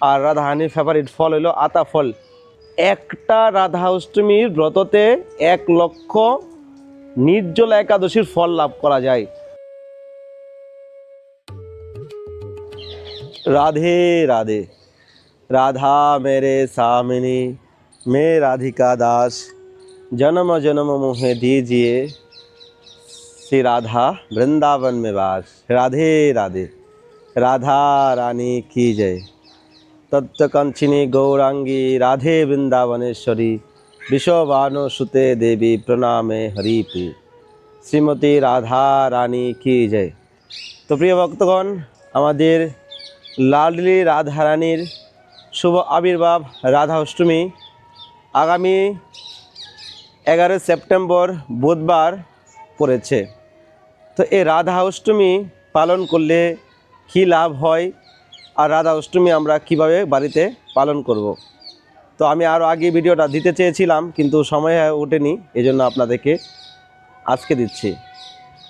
আর Radha হানির favourite ফল হলো আতা ফল। একটা রাধা অষ্টমীর ব্রততে এক লক্ষ নির্জল একাদশীর ফল লাভ করা যায়। রাধে রাধে। রাধা মেরে সামিনী, মে রাধিকা দাস। জনম জনম মুহে দিয়ে শ্রী রাধা বৃন্দাবন মে বাস। রাধে রাধে। রাধা রানী কি জয়। তত্ত্বকাঞ্চিনী গৌরাঙ্গী রাধে বৃন্দাবনেশ্বরী বিশ্ববানুসুতে দেবী প্রণামে হরিপি। শ্রীমতী রাধা রানী কি জয়। তো প্রিয় ভক্তগণ, আমাদের লাললি রাধা রানীর শুভ আবির্ভাব রাধা অষ্টমী আগামী এগারো সেপ্টেম্বর বুধবার পড়েছে। তো এই রাধা অষ্টমী পালন করলে কী লাভ হয়? আর রাধা অষ্টমী আমরা কীভাবে বাড়িতে পালন করব। তো আমি আরও আগে ভিডিওটা দিতে চেয়েছিলাম, কিন্তু সময় হয়ে ওঠেনি এই জন্য আপনাদেরকে আজকে দিচ্ছি।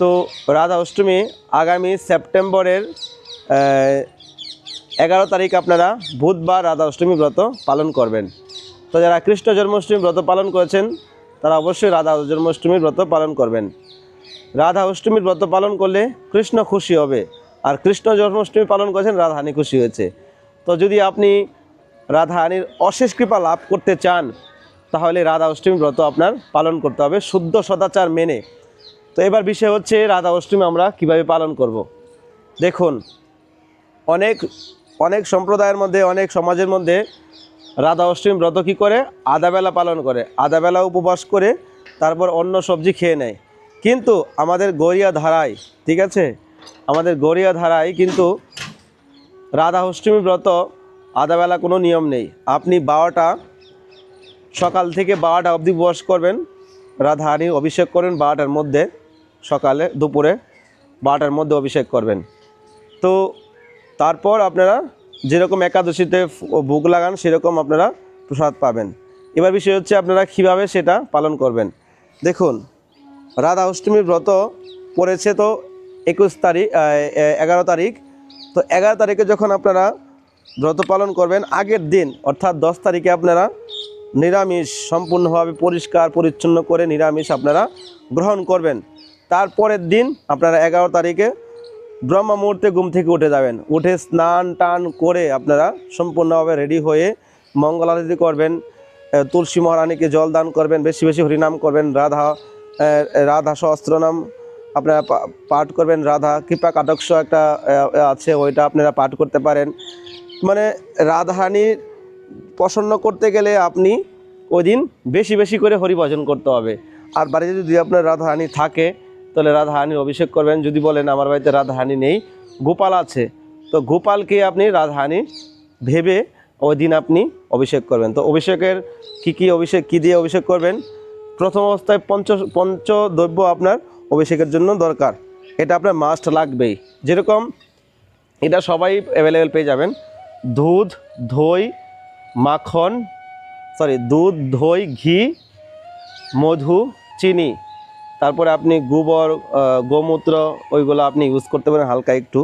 তো রাধা অষ্টমী আগামী সেপ্টেম্বরের এগারো তারিখ আপনারা বুধবার রাধা অষ্টমী ব্রত পালন করবেন। তো যারা কৃষ্ণ জন্মাষ্টমী ব্রত পালন করেছেন, তারা অবশ্যই রাধা জন্মাষ্টমীর ব্রত পালন করবেন। রাধা অষ্টমীর ব্রত পালন করলে কৃষ্ণ খুশি হবে। আর কৃষ্ণ জন্মাষ্টমী পালন করেছেন রাধাহানি খুশি হয়েছে। তো যদি আপনি রাধাহানির অশেষ কৃপা লাভ করতে চান, তাহলে রাধা অষ্টমী ব্রত আপনার পালন করতে হবে শুদ্ধ সদাচার মেনে। তো এবার বিষয় হচ্ছে রাধা অষ্টমী আমরা কীভাবে পালন করব। দেখুন, অনেক অনেক সম্প্রদায়ের মধ্যে, অনেক সমাজের মধ্যে রাধা অষ্টমী ব্রত কী করে? আধাবেলা পালন করে। আধাবেলা উপবাস করে তারপর অন্য সবজি খেয়ে নেয়। কিন্তু আমাদের গড়িয়া ধারায় ঠিক আছে? আমাদের গড়িয়া ধারায় কিন্তু রাধা অষ্টমী ব্রত আধাবেলা কোনো নিয়ম নেই। আপনি বারোটা, সকাল থেকে বারোটা অবধি উপবাস করবেন। রাধাহানি অভিষেক করবেন বারোটার মধ্যে, সকালে, দুপুরে বারোটার মধ্যে অভিষেক করবেন। তো তারপর আপনারা যেরকম একাদশীতে ভোগ লাগান, সেরকম আপনারা প্রসাদ পাবেন। এবার বিষয় হচ্ছে আপনারা কীভাবে সেটা পালন করবেন। দেখুন, রাধা অষ্টমীর ব্রত পড়েছে তো একুশ তারিখ এগারো তারিখ। তো এগারো তারিখে যখন আপনারা ব্রত পালন করবেন, আগের দিন, অর্থাৎ দশ তারিখে আপনারা নিরামিষ সম্পূর্ণভাবে পরিষ্কার, পরিচ্ছন্ন করে নিরামিষ আপনারা গ্রহণ করবেন। তারপরের দিন আপনারা এগারো তারিখে ব্রহ্ম মুহূর্তে ঘুম থেকে উঠে যাবেন। উঠে স্নান টান করে আপনারা সম্পূর্ণভাবে রেডি হয়ে মঙ্গল আরতি করবেন তুলসী মহারানীকে জল দান করবেন, বেশি বেশি হরিনাম করবেন, রাধা রাধা সহস্রনাম আপনারা পাঠ করবেন রাধা। কৃপা কাটকস একটা আছে, ওইটা আপনারা পাঠ করতে পারেন। মানে রাধাহানির প্রসন্ন করতে গেলে আপনি ওই দিন বেশি বেশি করে হরিভজন করতে হবে। আর বাড়িতে যদি আপনার রাধাহানি থাকে, তাহলে রাধাহানির অভিষেক করবেন। যদি বলেন, আমার বাড়িতে রাধাহানি নেই, গোপাল আছে। তো গোপালকে আপনি রাধাহানি ভেবে ওই দিন আপনি অভিষেক করবেন। তো অভিষেকের কি কি অভিষেক, কি দিয়ে অভিষেক করবেন? প্রথম অবস্থায় পঞ্চ, পঞ্চদ্রব্য আপনার অভিষেকের জন্য দরকার। এটা আপনার মাস্ট লাগবেই। যেরকম এটা সবাই অ্যাভেলেবেল পেয়ে যাবেন। দুধ, দই, মাখন সরি দুধ, দই, ঘি, মধু, চিনি। তারপরে আপনি গোবর গোমূত্র, ওইগুলো আপনি ইউজ করতে পারেন হালকা একটু।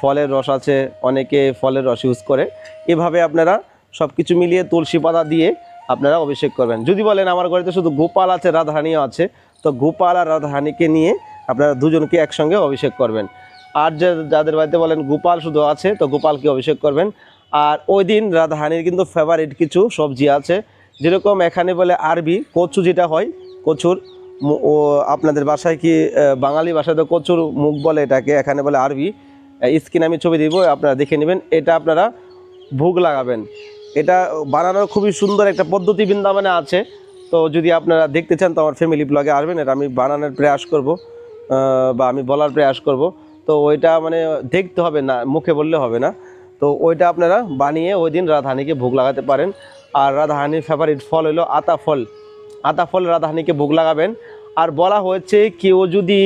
ফলের রস আছে, অনেকে ফলের রস ইউজ করে। এভাবে আপনারা সব কিছু মিলিয়ে তুলসী পাতা দিয়ে আপনারা অভিষেক করবেন। যদি বলেন আমার ঘরেতে শুধু গোপাল আছে রাধাহানিও আছে তো গোপাল আর রাধাহানিকে নিয়ে আপনারা দুজনকে একসঙ্গে অভিষেক করবেন। আর যাদের বাড়িতে বলেন গোপাল শুধু আছে, তো গোপালকে অভিষেক করবেন। আর ওই দিন রাধাহানির কিন্তু ফেভারিট কিছু সবজি আছে। যেরকম এখানে বলে আরবি, কচু যেটা হয়, কচুর ও, আপনাদের বাসায় কি বাঙালি ভাষায় তো কচুর মুখ বলে এটাকে, এখানে বলে আরবি। স্ক্রিন আমি ছবি দিব, আপনারা দেখে নেবেন। এটা আপনারা ভোগ লাগাবেন। এটা বানানোর খুবই সুন্দর একটা পদ্ধতি বৃন্দাবনে আছে। তো যদি আপনারা দেখতে চান, তো আমার ফ্যামিলি ব্লগে আসবেন এটা আমি বানানোর প্রয়াস করব বা আমি বলার প্রয়াস করব। তো ওইটা মানে দেখতে হবে না, মুখে বললে হবে না। তো ওইটা আপনারা বানিয়ে ওই দিন রাধাহানিকে ভোগ লাগাতে পারেন। আর রাধাহানির ফেভারিট ফল হলো আতা ফল। আতা ফল রাধাহানিকে ভোগ লাগাবেন। আর বলা হয়েছে, কেউ যদি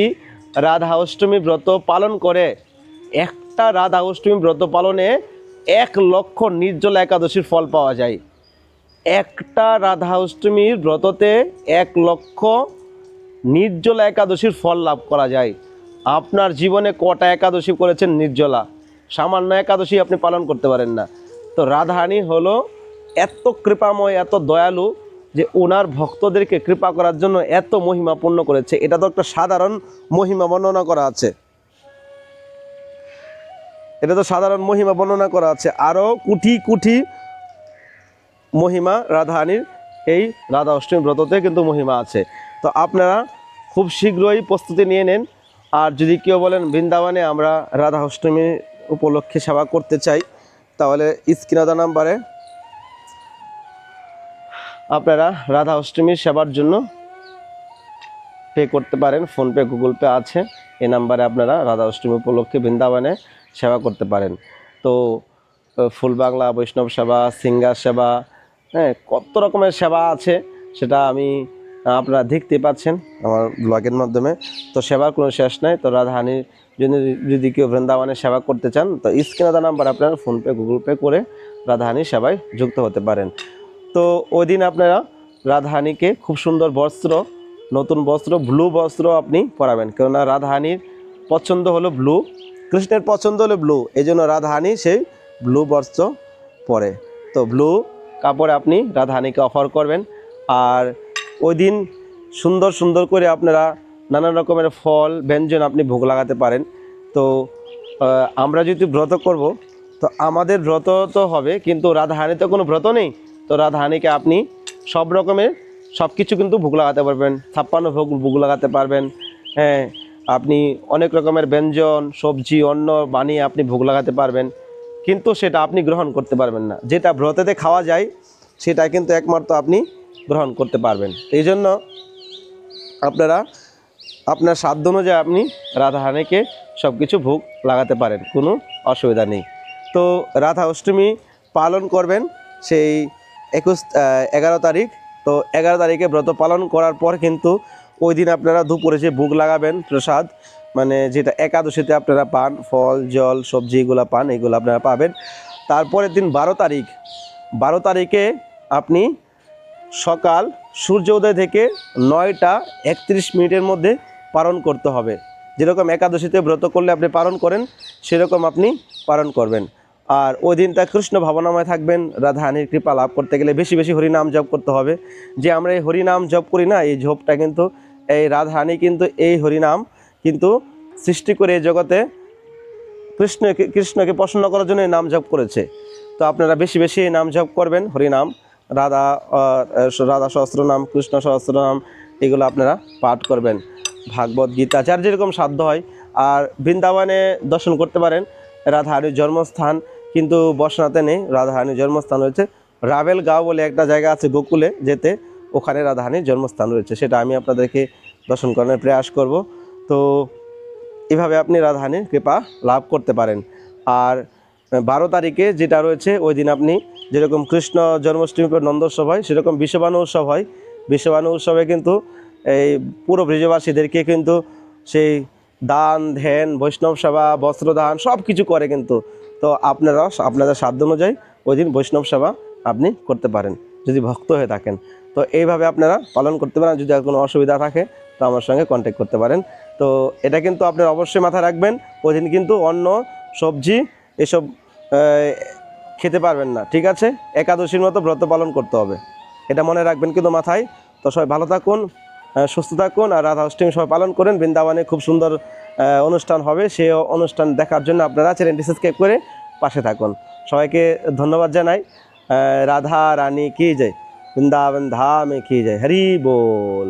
রাধা অষ্টমী ব্রত পালন করে, একটা রাধা অষ্টমী ব্রত পালনে এক লক্ষ নির্জলা একাদশীর ফল পাওয়া যায়। একটা রাধা অষ্টমীর ব্রততে এক লক্ষ নির্জলা একাদশীর ফল লাভ করা যায়। আপনার জীবনে কটা একাদশী করেছেন নির্জলা? সামান্য একাদশী আপনি পালন করতে পারেন না। তো রাধারানী হলো এত কৃপাময়, এত দয়ালু যে ওনার ভক্তদেরকে কৃপা করার জন্য এত মহিমাপূর্ণ করেছে। এটা তো একটা সাধারণ মহিমা বর্ণনা করা আছে। এটা তো সাধারণ মহিমা বর্ণনা করা আছে। আরও কুঠি কুঠি মহিমা রাধারানীর এই রাধা অষ্টমী ব্রততে কিন্তু মহিমা আছে। তো আপনারা খুব শীঘ্রই প্রস্তুতি নিয়ে নেন। আর যদি কেউ বলেন, বৃন্দাবনে আমরা রাধা অষ্টমী উপলক্ষে সেবা করতে চাই, তাহলে স্ক্রিনাদা নাম্বারে আপনারা রাধা অষ্টমীর সেবার জন্য পে করতে পারেন। ফোনপে, গুগল পে আছে। এই নাম্বারে আপনারা রাধা অষ্টমী উপলক্ষে বৃন্দাবনে সেবা করতে পারেন। তো, ফুল বাংলা, বৈষ্ণব সেবা সিঙ্গার সেবা হ্যাঁ কত রকমের সেবা আছে সেটা আমি আপনারা দেখতে পাচ্ছেন আমার ব্লগের মাধ্যমে। তো সেবার কোনো শেষ নাই। তো রাধাহানির জন্য যদি কেউ বৃন্দাবনে সেবা করতে চান, তো স্ক্রিনাদা নাম্বার আপনারা ফোনপে গুগল পে করে রাধাহানি সেবায় যুক্ত হতে পারেন। তো ওই দিন আপনারা রাধাহানিকে খুব সুন্দর বস্ত্র, নতুন বস্ত্র ব্লু বস্ত্র আপনি পরাবেন। কেননা রাধাহানির পছন্দ হলো ব্লু কৃষ্ণের পছন্দ হলো ব্লু এই জন্য রাধাহানি সেই ব্লু বস্ত্র পরে। তো ব্লু কাপড়ে আপনি রাধাহানিকে অফার করবেন। আর ওই দিন সুন্দর সুন্দর করে আপনারা নানান রকমের ফল, ব্যঞ্জন আপনি ভোগ লাগাতে পারেন। তো আমরা যদি ব্রত করব, তো আমাদের ব্রত তো হবে, কিন্তু রাধাহানি তো কোনো ব্রত নেই। তো রাধাহানিকে আপনি সব রকমের সব কিছু কিন্তু ভোগ লাগাতে পারবেন। ছাপ্পান্ন ভোগ ভোগ লাগাতে পারবেন। হ্যাঁ আপনি অনেক রকমের ব্যঞ্জন, সবজি, অন্ন, বানিয়ে আপনি ভোগ লাগাতে পারবেন। কিন্তু সেটা আপনি গ্রহণ করতে পারবেন না। যেটা ব্রতেতে খাওয়া যায়, সেটা কিন্তু একমাত্র আপনি গ্রহণ করতে পারবেন। এই জন্য আপনারা আপনার সাধ্য অনুযায়ী আপনি রাধা রাধাহানিকে সব কিছু ভোগ লাগাতে পারেন, কোনো অসুবিধা নেই। তো রাধা অষ্টমী পালন করবেন, সেই একুশ এগারো তারিখ। তো এগারো তারিখে ব্রত পালন করার পর কিন্তু ওই দিন আপনারা দুপুরে যে ভোগ লাগাবেন প্রসাদ মানে যেটা একাদশীতে আপনারা পান, ফল, জল, সবজি এগুলো পান, এগুলো আপনারা পাবেন। তারপরের দিন বারো তারিখ, বারো তারিখে আপনি সকাল সূর্য উদয় থেকে নয়টা একত্রিশ মিনিটের মধ্যে পালন করতে হবে। যেরকম একাদশীতে ব্রত করলে আপনি পালন করেন, সেরকম আপনি পালন করবেন। আর ওই দিনটা কৃষ্ণ ভাবনাময় থাকবেন রাধাহানির কৃপা লাভ করতে গেলে বেশি বেশি হরিনাম জপ করতে হবে। যে আমরা এই হরিনাম জপ করি না, এই ঝোপটা কিন্তু, এই রাধাহানি কিন্তু এই হরিনাম কিন্তু সৃষ্টি করে এই জগতে কৃষ্ণকে কৃষ্ণকে প্রসন্ন করার জন্য নাম জপ করেছে। তো আপনারা বেশি বেশি নাম জপ করবেন, হরিনাম, রাধা রাধা সহস্র নাম কৃষ্ণ সহস্র নাম এগুলো আপনারা পাঠ করবেন। ভাগবত গীতা, যার যেরকম সাধ্য হয়। আর বৃন্দাবনে দর্শন করতে পারেন রাধাহানির জন্মস্থান, কিন্তু বসনাতে নেই রাধাহানির জন্মস্থান রয়েছে রাভেল গাঁও বলে একটা জায়গা আছে গোকুলে যেতে, ওখানে রাধাহানির জন্মস্থান রয়েছে। সেটা আমি আপনাদেরকে দর্শন করানোর প্রয়াস করব। তো এভাবে আপনি রাধাহানির কৃপা লাভ করতে পারেন। আর বারো তারিখে যেটা রয়েছে, ওই দিন আপনি যেরকম কৃষ্ণ জন্মাষ্টমী পর নন্দোৎসব হয়, সেরকম বিশ্ববানু উৎসব হয়। বিশ্ববানু উৎসবে কিন্তু এই পুরো ব্রিজবাসীদেরকে কিন্তু সেই দান, ধ্যান, বৈষ্ণব সেবা বস্ত্রদান সব কিছু করে কিন্তু। তো আপনারা, আপনাদের সাধ্য অনুযায়ী ওই দিন বৈষ্ণব সেবা আপনি করতে পারেন, যদি ভক্ত হয়ে থাকেন। তো এইভাবে আপনারা পালন করতে পারেন, যদি আর কোনো অসুবিধা থাকে, তো আমার সঙ্গে কন্ট্যাক্ট করতে পারেন। তো এটা কিন্তু আপনারা অবশ্যই মাথায় রাখবেন ওই দিন কিন্তু অন্য সবজি এসব খেতে পারবেন না, ঠিক আছে? একাদশীর মতো ব্রত পালন করতে হবে, এটা মনে রাখবেন কিন্তু মাথায়। তো সবাই ভালো থাকুন সুস্থ থাকুন আর রাধা অষ্টমী সবাই পালন করেন। বৃন্দাবনে খুব সুন্দর অনুষ্ঠান হবে সেই অনুষ্ঠান দেখার জন্য আপনারা চ্যানেলটি সাবস্ক্রাইব করে পাশে থাকুন। সবাইকে ধন্যবাদ জানাই। রাধা রানী কি জয়? বৃন্দাবন ধামে কি জয়? হরি বল।